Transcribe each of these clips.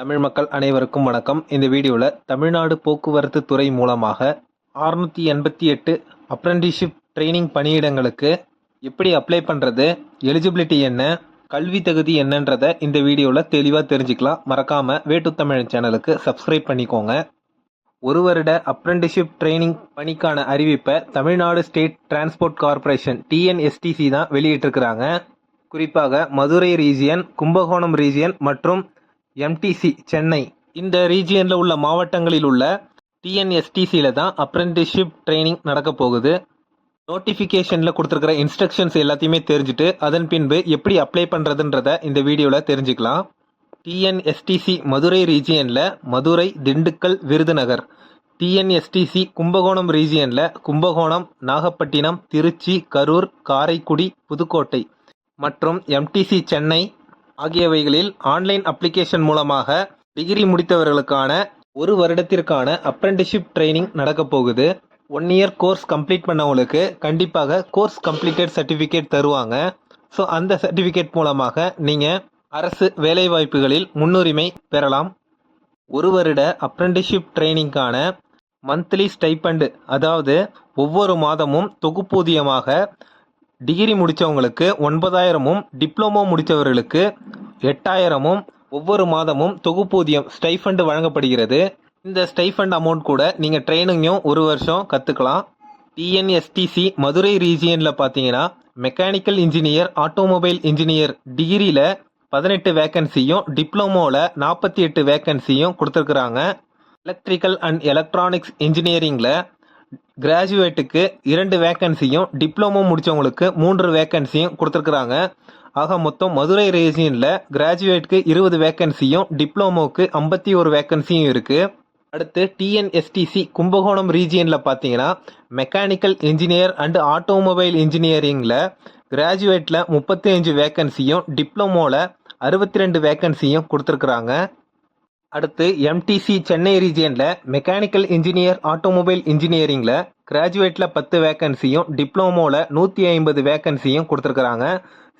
தமிழ் மக்கள் அனைவருக்கும் வணக்கம். இந்த வீடியோவில் தமிழ்நாடு போக்குவரத்து துறை மூலமாக அறுநூற்றி எண்பத்தி எட்டு அப்ரெண்டிஷிப் ட்ரைனிங் பணியிடங்களுக்கு எப்படி அப்ளை பண்ணுறது எலிஜிபிலிட்டி என்ன கல்வி தகுதி என்னன்றதை இந்த வீடியோவில் தெளிவாக தெரிஞ்சுக்கலாம். மறக்காமல் வேட்டு தமிழ் சேனலுக்கு சப்ஸ்கிரைப் பண்ணிக்கோங்க. ஒரு வருட அப்ரெண்டிஷிப் ட்ரைனிங் பணிக்கான அறிவிப்பை Tamil Nadu state transport corporation TNSTC தான் வெளியிட்டிருக்கிறாங்க. குறிப்பாக மதுரை ரீஜியன் கும்பகோணம் ரீஜியன் மற்றும் எம்டிசி சென்னை இந்த ரீஜியனில் உள்ள மாவட்டங்களில் உள்ள டிஎன்எஸ்டிசியில் தான் அப்ரெண்டிஷிப் ட்ரைனிங் நடக்க போகுது. நோட்டிஃபிகேஷனில் கொடுத்துருக்கிற இன்ஸ்ட்ரக்ஷன்ஸ் எல்லாத்தையுமே தெரிஞ்சுட்டு அதன் பின்பு எப்படி அப்ளை பண்ணுறதுன்றத இந்த வீடியோவில் தெரிஞ்சுக்கலாம். டிஎன்எஸ்டிசி மதுரை ரீஜியனில் மதுரை திண்டுக்கல் விருதுநகர். டிஎன்எஸ்டிசி கும்பகோணம் ரீஜியனில் கும்பகோணம் நாகப்பட்டினம் திருச்சி கரூர் காரைக்குடி புதுக்கோட்டை. மற்றும் எம்டிசி சென்னை ஆகியவைகளில் ஆன்லைன் அப்ளிகேஷன் மூலமாக டிகிரி முடித்தவர்களுக்கான ஒரு வருடத்திற்கான அப்ரெண்டிஷிப் ட்ரைனிங் நடக்கப் போகுது. ஒன் இயர் கோர்ஸ் கம்ப்ளீட் பண்ணவங்களுக்கு கண்டிப்பாக கோர்ஸ் கம்ப்ளீட்டட் சர்டிஃபிகேட் தருவாங்க. ஸோ அந்த சர்டிஃபிகேட் மூலமாக நீங்கள் அரசு வேலைவாய்ப்புகளில் முன்னுரிமை பெறலாம். ஒரு வருட அப்ரெண்டிஷிப் ட்ரைனிங்கான மந்த்லி ஸ்டைப்பண்டு அதாவது ஒவ்வொரு மாதமும் தொகுப்பூதியமாக டிகிரி முடித்தவங்களுக்கு ஒன்பதாயிரமும் டிப்ளமோ முடித்தவர்களுக்கு எட்டாயிரமும் ஒவ்வொரு மாதமும் தொகுப்பூதியம் ஸ்டைஃபண்ட் வழங்கப்படுகிறது. இந்த ஸ்டைஃபண்ட் அமௌண்ட் கூட நீங்கள் ட்ரைனிங்கும் ஒரு வருஷம் கற்றுக்கலாம் டிஎன்எஸ்டிசி மதுரை ரீஜியனில் பார்த்தீங்கன்னா மெக்கானிக்கல் இன்ஜினியர் ஆட்டோமொபைல் இன்ஜினியர் டிகிரியில் பதினெட்டு வேக்கன்சியும் டிப்ளமோவில் நாற்பத்தி எட்டு வேக்கன்சியும் கொடுத்துருக்குறாங்க. எலக்ட்ரிக்கல் அண்ட் எலக்ட்ரானிக்ஸ் இன்ஜினியரிங்கில் கிராஜுவேட்டுக்கு இரண்டு வேக்கன்சியும் டிப்ளமோ முடித்தவங்களுக்கு மூன்று வேக்கன்சியும் கொடுத்துருக்குறாங்க. ஆக மொத்தம் மதுரை ரீஜியனில் கிராஜுவேட்க்கு இருபது வேக்கன்சியும் டிப்ளமோவுக்கு ஐம்பத்தி ஒரு வேக்கன்சியும் இருக்குது அடுத்து டிஎன்எஸ்டிசி கும்பகோணம் ரீஜியனில் பார்த்தீங்கன்னா மெக்கானிக்கல் இன்ஜினியர் அண்ட் ஆட்டோமொபைல் இன்ஜினியரிங்கில் கிராஜுவேட்டில் முப்பத்தி அஞ்சு வேக்கன்சியும் டிப்ளமோவில் அறுபத்தி ரெண்டு வேக்கன்சியும் கொடுத்துருக்குறாங்க. அடுத்து எம்டிசி சென்னை ரீஜியனில் மெக்கானிக்கல் இன்ஜினியர் ஆட்டோமொபைல் இன்ஜினியரிங்கில் கிராஜுவேட்டில் பத்து வேக்கன்சியும் டிப்ளமோவில் நூற்றி ஐம்பது வேக்கன்சியும் கொடுத்துருக்குறாங்க.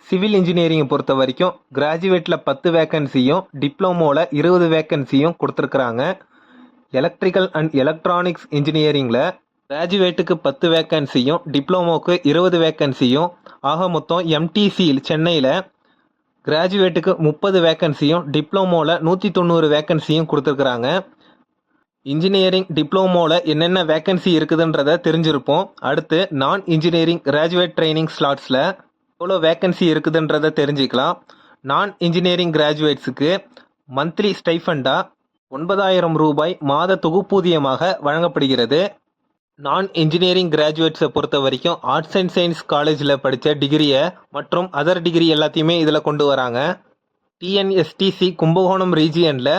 சிவில் இன்ஜினியரிங்கை பொறுத்த வரைக்கும் கிராஜுவேட்டில் பத்து வேக்கன்சியும் டிப்ளமோவில் இருபது வேக்கன்சியும் கொடுத்துருக்குறாங்க. எலக்ட்ரிக்கல் அண்ட் எலக்ட்ரானிக்ஸ் இன்ஜினியரிங்கில் கிராஜுவேட்டுக்கு பத்து வேக்கன்சியும் டிப்ளமோக்கு இருபது வேக்கன்சியும் ஆக மொத்தம் எம்டிசி சென்னையில் கிராஜுவேட்டுக்கு முப்பது வேக்கன்சியும் டிப்ளமோவில் நூற்றி தொண்ணூறு வேக்கன்சியும் கொடுத்துருக்குறாங்க. இன்ஜினியரிங் டிப்ளமோவில் என்னென்ன வேக்கன்சி இருக்குதுன்றத தெரிஞ்சிருப்போம். அடுத்து நான் இன்ஜினியரிங் கிராஜுவேட் ட்ரைனிங் ஸ்லாட்ஸில் எவ்வளோ வேக்கன்சி இருக்குதுன்றத தெரிஞ்சுக்கலாம். நான் இன்ஜினியரிங் கிராஜுவேட்ஸுக்கு மந்த்லி ஸ்டைஃபண்டாக ஒன்பதாயிரம் ரூபாய் மாத தொகுப்பூதியமாக வழங்கப்படுகிறது. நான் இன்ஜினியரிங் கிராஜுவேட்ஸை பொறுத்த வரைக்கும் ஆர்ட்ஸ் அண்ட் சயின்ஸ் காலேஜில் படித்த டிகிரியை மற்றும் அதர் டிகிரி எல்லாத்தையுமே இதில் கொண்டு வராங்க. TNSTC Kumbakonam ரீஜியனில்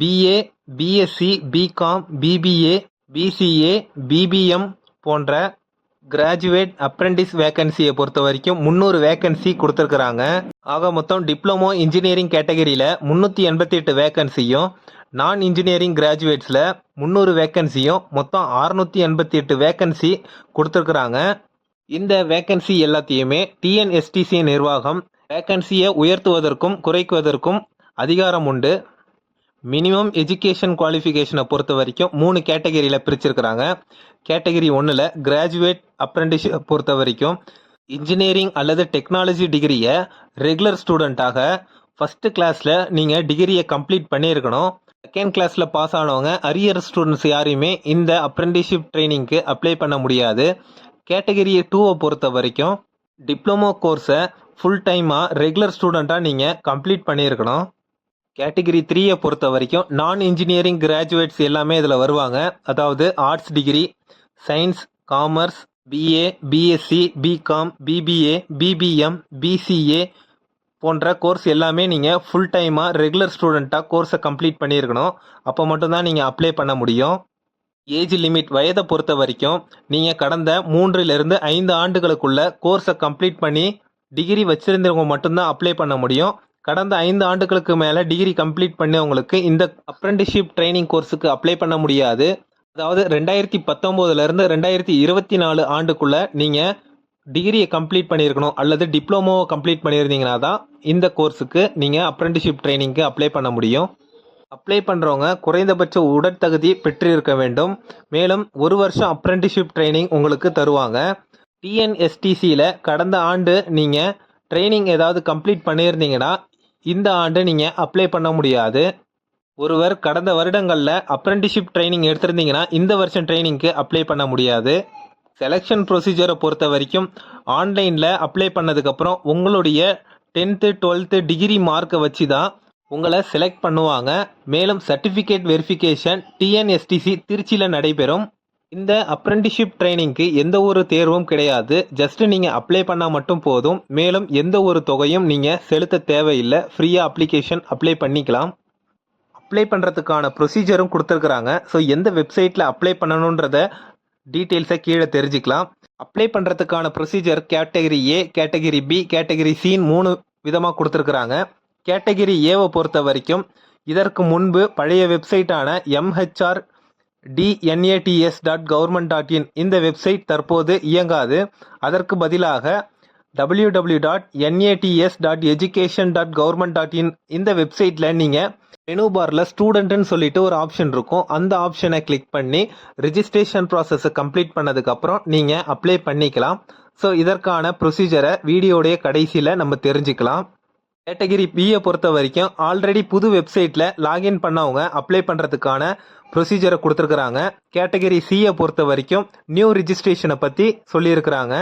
BA BSc BCom BBA BCA BBM போன்ற கிராஜுவேட் அப்ரெண்டிஸ் வேக்கன்சியை பொறுத்த வரைக்கும் முந்நூறு வேக்கன்சி கொடுத்துருக்குறாங்க. ஆக மொத்தம் டிப்ளமோ இன்ஜினியரிங் கேட்டகரியில் முந்நூற்றி எண்பத்தி எட்டு வேக்கன்சியும் நான் இன்ஜினியரிங் கிராஜுவேட்ஸில் முந்நூறு வேக்கன்சியும் மொத்தம் அறுநூற்றி எண்பத்தி எட்டு வேக்கன்சி கொடுத்துருக்குறாங்க. இந்த வேக்கன்சி எல்லாத்தையுமே டிஎன்எஸ்டிசி நிர்வாகம் வேக்கன்சியை உயர்த்துவதற்கும் குறைக்குவதற்கும் அதிகாரம் உண்டு. மினிமம் எஜுகேஷன் குவாலிஃபிகேஷனை பொறுத்த வரைக்கும் மூணு கேட்டகரியில் பிரிச்சிருக்கிறாங்க. கேட்டகரி ஒன்றில் கிராஜுவேட் அப்ரெண்டிஷிப் பொறுத்த வரைக்கும் இன்ஜினியரிங் அல்லது டெக்னாலஜி டிகிரியை ரெகுலர் ஸ்டூடெண்ட்டாக ஃபஸ்ட்டு கிளாஸில் நீங்கள் டிகிரியை கம்ப்ளீட் பண்ணியிருக்கணும். செகண்ட் கிளாஸில் பாஸ் ஆனவங்க அரியர் ஸ்டூடெண்ட்ஸ் யாரையுமே இந்த அப்ரெண்டிஷிப் ட்ரைனிங்க்கு அப்ளை பண்ண முடியாது. கேட்டகரி டூவை பொறுத்த வரைக்கும் டிப்ளமோ கோர்ஸை ஃபுல் டைமாக ரெகுலர் ஸ்டூடெண்ட்டாக நீங்கள் கம்ப்ளீட் பண்ணியிருக்கணும். கேட்டகரி த்ரீயை பொறுத்த வரைக்கும் நான் இன்ஜினியரிங் கிராஜுவேட்ஸ் எல்லாமே இதில் வருவாங்க. அதாவது arts degree science commerce BA BSc BCom BBA BBM BCA போன்ற கோர்ஸ் எல்லாமே நீங்கள் ஃபுல் டைமாக ரெகுலர் ஸ்டூடெண்ட்டாக கோர்ஸை கம்ப்ளீட் பண்ணியிருக்கணும். அப்போ மட்டும்தான் நீங்கள் அப்ளை பண்ண முடியும். ஏஜ் லிமிட் வயதை பொறுத்த வரைக்கும் நீங்கள் கடந்த மூன்றிலிருந்து ஐந்து ஆண்டுகளுக்குள்ள கோர்ஸை கம்ப்ளீட் பண்ணி டிகிரி வச்சுருந்தவங்க மட்டும்தான் அப்ளை பண்ண முடியும். கடந்த ஐந்து ஆண்டுகளுக்கு மேலே டிகிரி கம்ப்ளீட் பண்ணவங்களுக்கு இந்த அப்ரெண்டிஷிப் ட்ரைனிங் கோர்ஸுக்கு அப்ளை பண்ண முடியாது. அதாவது ரெண்டாயிரத்தி பத்தொம்போதுலேருந்து ரெண்டாயிரத்தி இருபத்தி நாலு ஆண்டுக்குள்ளே நீங்கள் டிகிரியை கம்ப்ளீட் பண்ணியிருக்கணும் அல்லது டிப்ளமோவை கம்ப்ளீட் பண்ணியிருந்தீங்கன்னா தான் இந்த கோர்ஸுக்கு நீங்கள் அப்ரெண்டிஷிப் ட்ரைனிங்க்கு அப்ளை பண்ண முடியும். அப்ளை பண்ணுறவங்க குறைந்தபட்ச உடற்தகுதி பெற்றிருக்க வேண்டும். மேலும் ஒரு வருஷம் அப்ரெண்டிஷிப் ட்ரைனிங் உங்களுக்கு தருவாங்க. டிஎன்எஸ்டிசியில் கடந்த ஆண்டு நீங்கள் ட்ரைனிங் ஏதாவது கம்ப்ளீட் பண்ணியிருந்தீங்கன்னா இந்த ஆண்டு நீங்கள் அப்ளை பண்ண முடியாது. ஒருவர் கடந்த வருடங்களில் அப்ரெண்டிஷிப் ட்ரைனிங் எடுத்திருந்தீங்கன்னா இந்த வருஷம் ட்ரைனிங்க்கு அப்ளை பண்ண முடியாது. செலெக்ஷன் ப்ரொசீஜரை பொறுத்த வரைக்கும் ஆன்லைனில் அப்ளை பண்ணதுக்கப்புறம் உங்களுடைய டென்த்து டுவெல்த்து டிகிரி மார்க்கை வச்சு தான் உங்களை செலக்ட் பண்ணுவாங்க. மேலும் சர்டிஃபிகேட் வெரிஃபிகேஷன் டிஎன்எஸ்டிசி திருச்சியில் நடைபெறும். இந்த அப்ரெண்டிஷிப் ட்ரைனிங்க்கு எந்த ஒரு தேர்வும் கிடையாது. ஜஸ்ட் நீங்கள் அப்ளை பண்ணால் மட்டும் போதும். மேலும் எந்த ஒரு தொகையும் நீங்கள் செலுத்த தேவையில்லை. ஃப்ரீயாக அப்ளிகேஷன் அப்ளை பண்ணிக்கலாம். அப்ளை பண்ணுறதுக்கான ப்ரொசீஜரும் கொடுத்துருக்குறாங்க. ஸோ எந்த வெப்சைட்டில் அப்ளை பண்ணணுன்றத டீட்டெயில்ஸை கீழே தெரிஞ்சுக்கலாம். அப்ளை பண்ணுறதுக்கான procedure category A category B category சின்னு மூணு விதமாக கொடுத்துருக்குறாங்க. கேட்டகரி ஏவை பொறுத்த வரைக்கும் இதற்கு முன்பு பழைய வெப்சைட்டான MHR DNATS dot government dot in இந்த வெப்சைட் தற்போது இயங்காது. அதற்கு பதிலாக W W dot NATS dot education dot government dot in இந்த வெப்சைட்டில் நீங்கள் மெனு பாரில் ஸ்டூடெண்ட்டுன்னு சொல்லிட்டு ஒரு ஆப்ஷன் இருக்கும். அந்த ஆப்ஷனை கிளிக் பண்ணி ரிஜிஸ்ட்ரேஷன் ப்ராசஸை கம்ப்ளீட் பண்ணதுக்கப்புறம் நீங்கள் அப்ளை பண்ணிக்கலாம். ஸோ இதற்கான ப்ரொசீஜரை வீடியோடைய கடைசியில் நம்ம தெரிஞ்சுக்கலாம். கேட்டகிரி பியை பொறுத்த வரைக்கும் ஆல்ரெடி புது வெப்சைட்டில் லாகின் பண்ணவங்க அப்ளை பண்ணுறதுக்கான ப்ரொசீஜரை கொடுத்துருக்குறாங்க. கேட்டகிரி சியை பொறுத்த வரைக்கும் நியூ ரிஜிஸ்ட்ரேஷனை பற்றி சொல்லியிருக்கிறாங்க.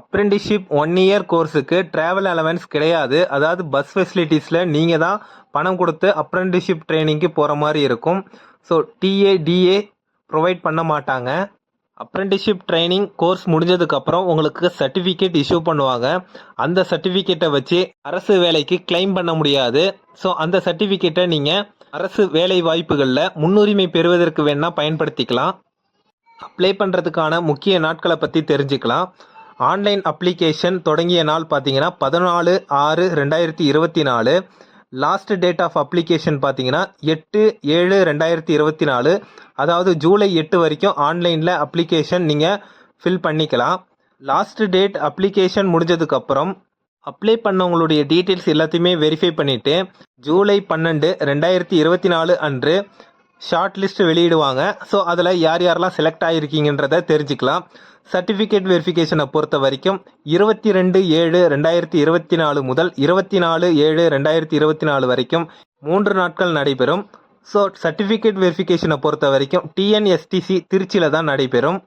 அப்ரெண்டிஷிப் ஒன் இயர் கோர்ஸுக்கு ட்ராவல் அலவன்ஸ் கிடையாது. அதாவது பஸ் ஃபெசிலிட்டிஸில் நீங்கள் தான் பணம் கொடுத்து அப்ரெண்டிஷிப் ட்ரைனிங்க்கு போகிற மாதிரி இருக்கும். ஸோ டிஏ டிஏ ப்ரொவைட் பண்ண மாட்டாங்க. அப்ரெண்டிஷிப் ட்ரைனிங் கோர்ஸ் முடிஞ்சதுக்கப்புறம் உங்களுக்கு சர்டிஃபிகேட் இஷ்யூ பண்ணுவாங்க. அந்த சர்டிஃபிகேட்டை வச்சு அரசு வேலைக்கு கிளைம் பண்ண முடியாது. ஸோ அந்த சர்டிஃபிகேட்டை நீங்கள் அரசு வேலை வாய்ப்புகளில் முன்னுரிமை பெறுவதற்கு வேணால் பயன்படுத்திக்கலாம். அப்ளை பண்ணுறதுக்கான முக்கிய நாட்களை பற்றி தெரிஞ்சுக்கலாம். ஆன்லைன் அப்ளிகேஷன் தொடங்கிய நாள் பார்த்தீங்கன்னா பதினாலு ஆறு ரெண்டாயிரத்தி இருபத்தி நாலு. லாஸ்ட் டேட் ஆஃப் அப்ளிகேஷன் பார்த்தீங்கன்னா எட்டு ஏழு ரெண்டாயிரத்தி இருபத்தி நாலு. அதாவது ஜூலை எட்டு வரைக்கும் ஆன்லைனில் அப்ளிகேஷன் நீங்கள் ஃபில் பண்ணிக்கலாம். லாஸ்ட் டேட் அப்ளிகேஷன் முடிஞ்சதுக்கப்புறம் அப்ளை பண்ணவங்களுடைய டீட்டெயில்ஸ் எல்லாத்தையுமே வெரிஃபை பண்ணிவிட்டு ஜூலை பன்னெண்டு ரெண்டாயிரத்தி இருபத்தி நாலு அன்று ஷார்ட் லிஸ்ட் வெளியிடுவாங்க. ஸோ அதில் யார் யாரெல்லாம் செலக்ட் ஆகிருக்கீங்கன்றதை தெரிஞ்சுக்கலாம். சர்டிஃபிகேட் வெரிஃபிகேஷனை பொறுத்த வரைக்கும் இருபத்தி ரெண்டு ஏழு ரெண்டாயிரத்தி இருபத்தி நாலு முதல் இருபத்தி நாலு ஏழு ரெண்டாயிரத்தி இருபத்தி நாலு வரைக்கும் மூன்று நாட்கள் நடைபெறும். ஸோ சர்டிஃபிகேட் வெரிஃபிகேஷனை பொறுத்த வரைக்கும் டிஎன்எஸ்டிசி திருச்சியில் தான் நடைபெறும்.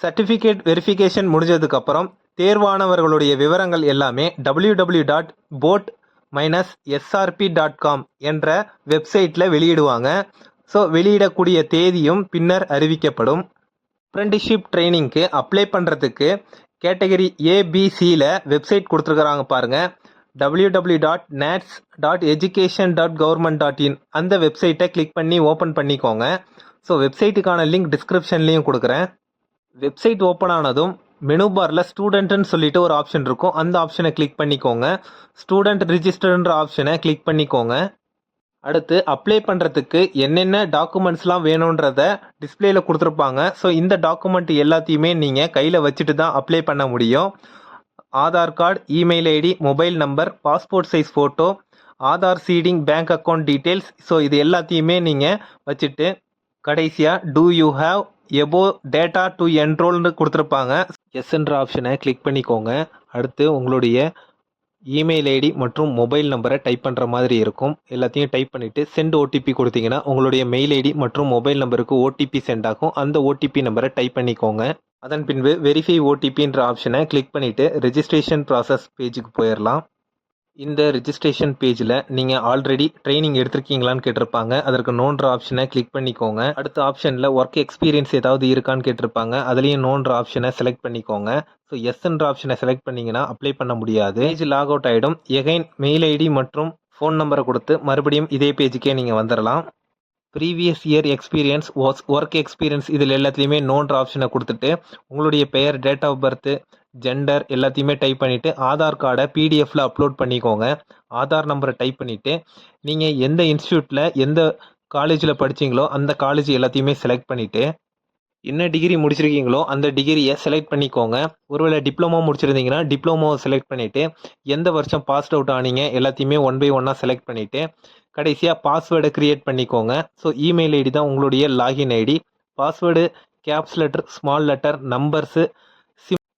சர்டிஃபிகேட் வெரிஃபிகேஷன் முடிஞ்சதுக்கப்புறம் தேர்வானவர்களுடைய விவரங்கள் எல்லாமே W W dot boat minus SRP dot com என்ற வெப்சைட்டில் வெளியிடுவாங்க. ஸோ வெளியிடக்கூடிய தேதியும் பின்னர் அறிவிக்கப்படும். அப்ரெண்டிஷிப் ட்ரைனிங்க்கு அப்ளை பண்ணுறதுக்கு கேட்டகரி ஏபிசியில் வெப்சைட் கொடுத்துருக்குறாங்க பாருங்கள் W W dot NATS dot education dot government dot in அந்த வெப்சைட்டை கிளிக் பண்ணி ஓப்பன் பண்ணிக்கோங்க. ஸோ வெப்சைட்டுக்கான லிங்க் டிஸ்கிரிப்ஷன்லேயும் கொடுக்குறேன். வெப்சைட் ஓப்பன் ஆனதும் மெனு பாரில் ஸ்டூடெண்ட்டுன்னு சொல்லிட்டு ஒரு ஆப்ஷன் இருக்கும். அந்த ஆப்ஷனை கிளிக் பண்ணிக்கோங்க. ஸ்டூடெண்ட் ரிஜிஸ்டர்ன்ற ஆப்ஷனை கிளிக் பண்ணிக்கோங்க. அடுத்து அப்ளை பண்ணுறதுக்கு என்னென்ன டாக்குமெண்ட்ஸ்லாம் வேணுன்றத டிஸ்பிளேயில் கொடுத்துருப்பாங்க. ஸோ இந்த டாக்குமெண்ட் எல்லாத்தையுமே நீங்கள் கையில் வச்சுட்டு தான் அப்ளை பண்ண முடியும். Aadhaar card email ID mobile number passport size photo Aadhaar seeding bank account details so இது எல்லாத்தையுமே நீங்கள் வச்சுட்டு கடைசியாக do you have above data to என்ரோல்னு கொடுத்துருப்பாங்க. எஸ்ன்ற ஆப்ஷனை கிளிக் பண்ணிக்கோங்க. அடுத்து உங்களுடைய இமெயில் ஐடி மற்றும் மொபைல் நம்பரை டைப் பண்ணுற மாதிரி இருக்கும். எல்லாத்தையும் டைப் பண்ணிவிட்டு சென்ட் ஓடிபி கொடுத்தீங்கன்னா உங்களுடைய மெயில் ஐடி மற்றும் மொபைல் நம்பருக்கு ஓடிபி சென்ட் ஆகும். அந்த ஓடிபி நம்பரை டைப் பண்ணிக்கோங்க. அதன் பின்பு வெரிஃபை ஓடிபின்ற ஆப்ஷனை கிளிக் பண்ணிவிட்டு ரெஜிஸ்ட்ரேஷன் ப்ராசஸ் பேஜுக்கு போயிடலாம். இந்த ரிஜிஸ்ட்ரேஷன் பேஜில் நீங்கள் ஆல்ரெடி ட்ரைனிங் எடுத்திருக்கீங்களான்னு கேட்டிருப்பாங்க. அதற்கு நோன்ற ஆப்ஷனை கிளிக் பண்ணிக்கோங்க. அடுத்த ஆப்ஷனில் ஒர்க் எக்ஸ்பீரியன்ஸ் ஏதாவது இருக்கான்னு கேட்டிருப்பாங்க. அதுலேயும் நோன்ற ஆப்ஷனை செலக்ட் பண்ணிக்கோங்க. ஸோ எஸ்ன்ற ஆப்ஷனை செலக்ட் பண்ணிங்கன்னா அப்ளை பண்ண முடியாது. பேஜ் லாக் அவுட் ஆகிடும் எகைன் மெயில் ஐடி மற்றும் ஃபோன் நம்பரை கொடுத்து மறுபடியும் இதே பேஜுக்கே நீங்கள் வந்துடலாம் previous year experience work experience இதில் எல்லாத்துலேயுமே நோன்ற ஆப்ஷனை கொடுத்துட்டு உங்களுடைய பெயர் டேட் ஆஃப் பர்த்து ஜெண்டர் எல்லாத்தையுமே டைப் பண்ணிவிட்டு ஆதார் கார்டை பிடிஎஃப்பில் அப்லோட் பண்ணிக்கோங்க. ஆதார் நம்பரை டைப் பண்ணிவிட்டு நீங்கள் எந்த இன்ஸ்டியூட்டில் எந்த காலேஜில் படிச்சீங்களோ அந்த காலேஜ் எல்லாத்தையுமே செலக்ட் பண்ணிவிட்டு என்ன டிகிரி முடிச்சிருக்கீங்களோ அந்த டிகிரியை செலக்ட் பண்ணிக்கோங்க. ஒருவேளை டிப்ளமோ முடிச்சிருந்தீங்கன்னா டிப்ளமோவை செலக்ட் பண்ணிவிட்டு எந்த வருஷம் பாஸ்ட் அவுட் ஆனீங்க எல்லாத்தையுமே ஒன் பை ஒன்னாக செலக்ட் பண்ணிவிட்டு கடைசியாக பாஸ்வேர்டை க்ரியேட் பண்ணிக்கோங்க. ஸோ இமெயில் ஐடி தான் உங்களுடைய login ID password caps letter small letter numbers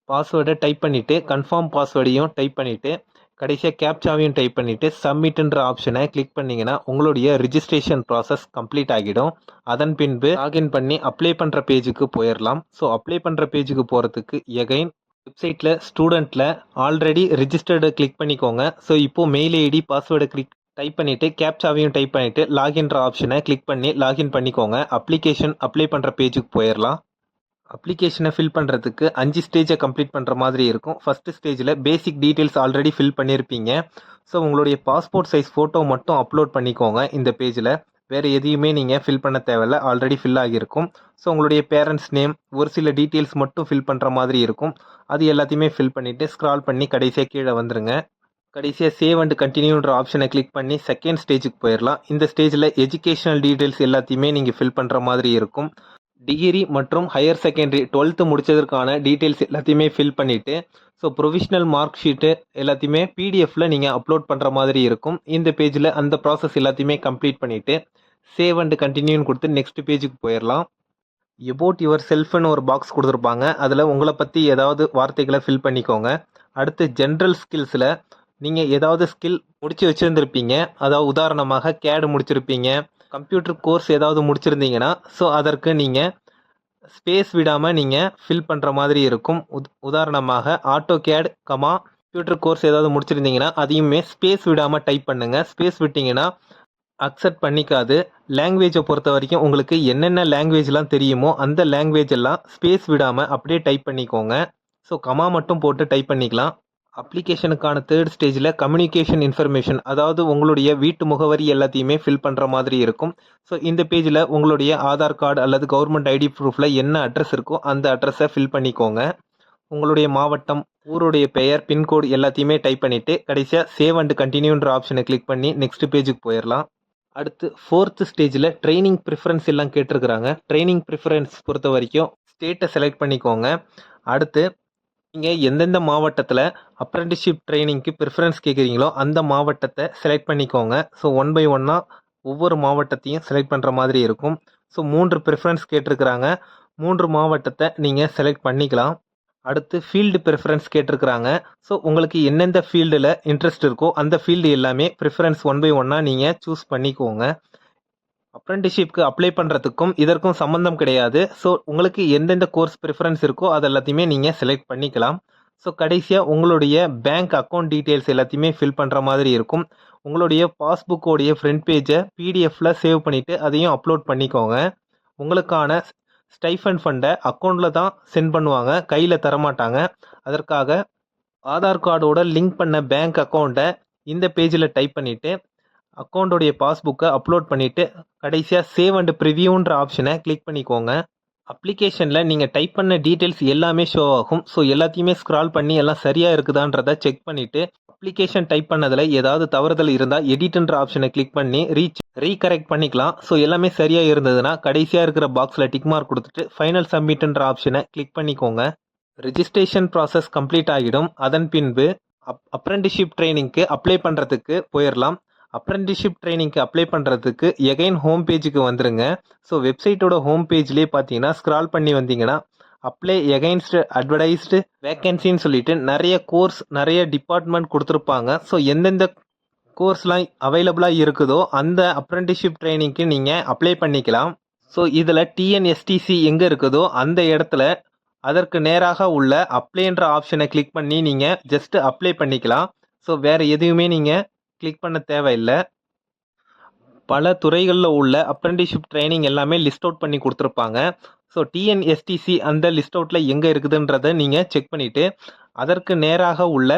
பாஸ்வேர்டை டைப் பண்ணிவிட்டு கன்ஃபார்ம் பாஸ்வேர்டையும் டைப் பண்ணிவிட்டு கடைசியாக கேப்சாவையும் டைப் பண்ணிவிட்டு சப்மிட்டுன்ற ஆப்ஷனை கிளிக் பண்ணிங்கன்னா உங்களுடைய ரிஜிஸ்ட்ரேஷன் ப்ராசஸ் கம்ப்ளீட் ஆகிடும். அதன் பின்பு லாகின் பண்ணி அப்ளை பண்ணுற பேஜுக்கு போயிடலாம் ஸோ அப்ளை பண்ணுற பேஜுக்கு போகிறதுக்கு எகைன் வெப்சைட்டில் ஸ்டூடெண்ட்டில் ஆல்ரெடி ரிஜிஸ்டர்டு கிளிக் பண்ணிக்கோங்க. ஸோ இப்போது மெயில் ஐடி பாஸ்வேர்டை கிளிக் டைப் பண்ணிவிட்டு கேப்சாவையும் டைப் பண்ணிவிட்டு லாகின்ற ஆப்ஷனை கிளிக் பண்ணி லாகின் பண்ணிக்கோங்க. அப்ளிகேஷன் அப்ளை பண்ணுற பேஜுக்கு போயிடலாம் அப்ளிகேஷனை ஃபில் பண்ணுறதுக்கு அஞ்சு ஸ்டேஜை கம்ப்ளீட் பண்ணுற மாதிரி இருக்கும். ஃபஸ்ட்டு ஸ்டேஜில் பேசிக் டீட்டெயில்ஸ் ஆல்ரெடி ஃபில் பண்ணியிருப்பீங்க ஸோ உங்களுடைய பாஸ்போர்ட் சைஸ் ஃபோட்டோ மட்டும் அப்லோட் பண்ணிக்கோங்க இந்த பேஜில் வேறு எதையுமே நீங்கள் ஃபில் பண்ண தேவையில்ல. ஆல்ரெடி ஃபில் ஆகியிருக்கும். ஸோ உங்களுடைய பேரண்ட்ஸ் நேம் ஒரு சில டீட்டெயில்ஸ் மட்டும் ஃபில் பண்ணுற மாதிரி இருக்கும். அது எல்லாத்தையுமே ஃபில் பண்ணிவிட்டு ஸ்க்ரால் பண்ணி கடைசியாக கீழே வந்துருங்க. கடைசியாக சேவ் அண்ட் கண்டினியூன்ற ஆப்ஷனை கிளிக் பண்ணி செகண்ட் ஸ்டேஜுக்கு போயிடலாம் இந்த ஸ்டேஜில் எஜுகேஷனல் டீட்டெயில்ஸ் எல்லாத்தையுமே நீங்கள் ஃபில் பண்ணுற மாதிரி இருக்கும். டிகிரி மற்றும் ஹையர் செகண்டரி டுவெல்த்து முடித்ததற்கான டீட்டெயில்ஸ் எல்லாத்தையுமே ஃபில் பண்ணிவிட்டு ஸோ ப்ரொவிஷனல் மார்க் ஷீட்டு எல்லாத்தையுமே பிடிஎஃப்பில் நீங்கள் அப்லோட் பண்ணுற மாதிரி இருக்கும். இந்த பேஜில் அந்த ப்ராசஸ் எல்லாத்தையுமே கம்ப்ளீட் பண்ணிவிட்டு சேவ் அண்டு கண்டினியூன்னு கொடுத்து நெக்ஸ்ட் பேஜுக்கு போயிடலாம் எபோட் யுவர் செல்ஃப்னு ஒரு பாக்ஸ் கொடுத்துருப்பாங்க. அதில் உங்களை பற்றி ஏதாவது வார்த்தைகளை ஃபில் பண்ணிக்கோங்க. அடுத்து ஜென்ரல் ஸ்கில்ஸில் நீங்கள் ஏதாவது ஸ்கில் முடிச்சு வச்சுருந்துருப்பீங்க. அதாவது உதாரணமாக கேடு முடிச்சிருப்பீங்க. கம்ப்யூட்டர் கோர்ஸ் ஏதாவது முடிச்சிருந்தீங்கன்னா ஸோ அதற்கு நீங்கள் ஸ்பேஸ் விடாமல் நீங்கள் ஃபில் பண்ணுற மாதிரி இருக்கும். உத் உதாரணமாக AutoCAD comma computer course ஏதாவது முடிச்சிருந்தீங்கன்னா அதையுமே ஸ்பேஸ் விடாமல் டைப் பண்ணுங்கள் ஸ்பேஸ் விட்டிங்கன்னா அக்செப்ட் பண்ணிக்காது. லாங்குவேஜை பொறுத்த வரைக்கும் உங்களுக்கு என்னென்ன லாங்குவேஜ்லாம் தெரியுமோ அந்த லாங்குவேஜ் எல்லாம் ஸ்பேஸ் விடாமல் அப்படியே டைப் பண்ணிக்கோங்க. ஸோ கமா மட்டும் போட்டு டைப் பண்ணிக்கலாம். அப்ளிகேஷனுக்கான தேர்ட் ஸ்டேஜில் கம்யூனிகேஷன் இன்ஃபர்மேஷன் அதாவது உங்களுடைய வீட்டு முகவரி எல்லாத்தையுமே ஃபில் பண்ணுற மாதிரி இருக்கும். ஸோ இந்த பேஜில் உங்களுடைய ஆதார் கார்டு அல்லது கவர்மெண்ட் ஐடி ப்ரூஃபில் என்ன அட்ரஸ் இருக்கோ அந்த அட்ரஸை ஃபில் பண்ணிக்கோங்க. உங்களுடைய மாவட்டம் ஊருடைய பெயர் பின்கோடு எல்லாத்தையுமே டைப் பண்ணிவிட்டு கடைசியாக சேவ் அண்ட் கண்டினியூன்ற ஆப்ஷனை கிளிக் பண்ணி நெக்ஸ்ட் பேஜுக்கு போயிடலாம் அடுத்து ஃபோர்த்து ஸ்டேஜில் ட்ரைனிங் ப்ரிஃபரன்ஸ் எல்லாம் கேட்டிருக்கிறாங்க. ட்ரைனிங் ப்ரிஃபரன்ஸ் பொறுத்த வரைக்கும் ஸ்டேட்டை செலக்ட் பண்ணிக்கோங்க. அடுத்து நீங்கள் எந்தெந்த மாவட்டத்தில் அப்ரண்டிஷிப் ட்ரைனிங்க்கு ப்ரிஃபரன்ஸ் கேட்குறீங்களோ அந்த மாவட்டத்தை செலக்ட் பண்ணிக்கோங்க. ஸோ ஒன் பை ஒன்னாக ஒவ்வொரு மாவட்டத்தையும் செலக்ட் பண்ணுற மாதிரி இருக்கும். ஸோ மூன்று ப்ரிஃபரன்ஸ் கேட்டிருக்கிறாங்க. மூன்று மாவட்டத்தை நீங்கள் செலக்ட் பண்ணிக்கலாம். அடுத்து ஃபீல்டு ப்ரிஃபரன்ஸ் கேட்டிருக்கிறாங்க. ஸோ உங்களுக்கு எந்தெந்த ஃபீல்டில் இன்ட்ரெஸ்ட் இருக்கோ அந்த ஃபீல்டு எல்லாமே ப்ரிஃபரன்ஸ் ஒன் பை ஒன்னாக நீங்கள் சூஸ் பண்ணிக்கோங்க. அப்ரெண்டிஷிப்க்கு அப்ளை பண்ணுறதுக்கும் இதற்கும் சம்மந்தம் கிடையாது. ஸோ உங்களுக்கு எந்தெந்த கோர்ஸ் ப்ரிஃபரன்ஸ் இருக்கோ அது எல்லாத்தையுமே நீங்கள் செலக்ட் பண்ணிக்கலாம். ஸோ கடைசியாக உங்களுடைய பேங்க் அக்கௌண்ட் டீட்டெயில்ஸ் எல்லாத்தையுமே ஃபில் பண்ணுற மாதிரி இருக்கும். உங்களுடைய பாஸ்புக்கோடைய ஃப்ரண்ட் பேஜை பிடிஎஃப்பில் சேவ் பண்ணிவிட்டு அதையும் அப்லோட் பண்ணிக்கோங்க. உங்களுக்கான ஸ்டைஃபண்ட் ஃபண்டை அக்கௌண்ட்டில் தான் சென்ட் பண்ணுவாங்க. கையில் தரமாட்டாங்க. அதற்காக ஆதார் கார்டோட லிங்க் பண்ண பேங்க் அக்கௌண்ட்டை இந்த பேஜில் டைப் பண்ணிவிட்டு அக்கௌண்ட்டோடைய பாஸ்புக்கை அப்லோட் பண்ணிவிட்டு கடைசியாக சேவ் அண்ட் ப்ரிவியூன்ற ஆப்ஷனை கிளிக் பண்ணிக்கோங்க. அப்ளிகேஷனில் நீங்கள் டைப் பண்ண டீட்டெயில்ஸ் எல்லாமே ஷோ ஆகும். ஸோ எல்லாத்தையுமே ஸ்க்ரால் பண்ணி எல்லாம் சரியாக இருக்குதான்றதை செக் பண்ணிவிட்டு அப்ளிகேஷன் டைப் பண்ணதில் ஏதாவது தவறுதல் இருந்தால் எடிட்ன்ற ஆப்ஷனை கிளிக் பண்ணி ரீச் ரீகரெக்ட் பண்ணிக்கலாம். ஸோ எல்லாமே சரியாக இருந்ததுன்னா கடைசியாக இருக்கிற பாக்ஸில் டிக் மார்க் கொடுத்துட்டு ஃபைனல் சப்மிட்ன்ற ஆப்ஷனை கிளிக் பண்ணிக்கோங்க. ரிஜிஸ்ட்ரேஷன் ப்ராசஸ் கம்ப்ளீட் ஆகிடும். அதன் பின்பு அப் அப்ரெண்டிஷிப் ட்ரைனிங்க்கு அப்ளை பண்ணுறதுக்கு போயிடலாம் அப்ரெண்டிஷிப் ட்ரைனிங்க்கு அப்ளை பண்ணுறதுக்கு எகைன் ஹோம் பேஜுக்கு வந்துருங்க. ஸோ வெப்சைட்டோட ஹோம் பேஜ்லேயே பார்த்தீங்கன்னா ஸ்க்ரால் பண்ணி வந்தீங்கன்னா அப்ளை எகைன்ஸ்ட் அட்வர்டைஸ்டு வேக்கன்சின்னு சொல்லிட்டு நிறைய கோர்ஸ் நிறைய டிபார்ட்மெண்ட் கொடுத்துருப்பாங்க. ஸோ எந்தெந்த கோர்ஸ்லாம் அவைலபிளாக இருக்குதோ அந்த அப்ரெண்டிஷிப் ட்ரைனிங்க்கு நீங்கள் அப்ளை பண்ணிக்கலாம். ஸோ இதில் டிஎன்எஸ்டிசி எங்கே இருக்குதோ அந்த இடத்துல அதற்கு நேராக உள்ள அப்ளைன்ற ஆப்ஷனை கிளிக் பண்ணி நீங்கள் ஜஸ்ட்டு அப்ளை பண்ணிக்கலாம். ஸோ வேறு எதுவுமே நீங்கள் கிளிக் பண்ண தேவையில்லை. பல துறைகளில் உள்ள அப்ரெண்டிஷிப் ட்ரைனிங் எல்லாமே லிஸ்ட் அவுட் பண்ணி கொடுத்துருப்பாங்க. ஸோ டிஎன்எஸ்டிசி அந்த லிஸ்ட் அவுட்டில் எங்கே இருக்குதுன்றதை நீங்கள் செக் பண்ணிவிட்டு அதற்கு நேராக உள்ள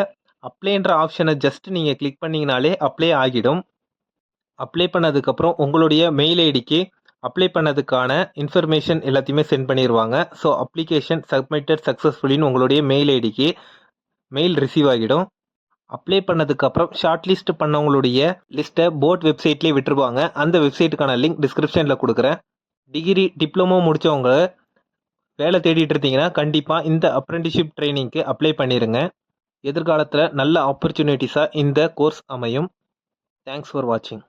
அப்ளைன்ற ஆப்ஷனை ஜஸ்ட் நீங்கள் கிளிக் பண்ணிங்கனாலே அப்ளை ஆகிடும். அப்ளை பண்ணதுக்கப்புறம் உங்களுடைய மெயில் ஐடிக்கு அப்ளை பண்ணதுக்கான இன்ஃபர்மேஷன் எல்லாத்தையுமே சென்ட் பண்ணிடுவாங்க ஸோ அப்ளிகேஷன் சப்மிட்டட் சக்ஸஸ்ஃபுல்லின்னு உங்களுடைய மெயில் ஐடிக்கு மெயில் ரிசீவ் ஆகிடும். அப்ளை பண்ணதுக்கப்புறம் ஷார்ட் லிஸ்ட் பண்ணவங்களுடைய லிஸ்ட்டை போர்ட் வெப்சைட்லேயே விட்டுருவாங்க. அந்த வெப்சைட்டுக்கான லிங்க் டிஸ்கிரிப்ஷனில் கொடுக்குறேன். டிகிரி டிப்ளமோ முடித்தவங்க வேலை தேடிட்டு இருந்தீங்கன்னா கண்டிப்பாக இந்த அப்ரெண்டிஷிப் ட்ரைனிங்க்கு அப்ளை பண்ணிடுங்க எதிர்காலத்தில் நல்ல ஆப்பர்ச்சுனிட்டிஸாக இந்த கோர்ஸ் அமையும். தேங்க்ஸ் ஃபார் வாட்சிங்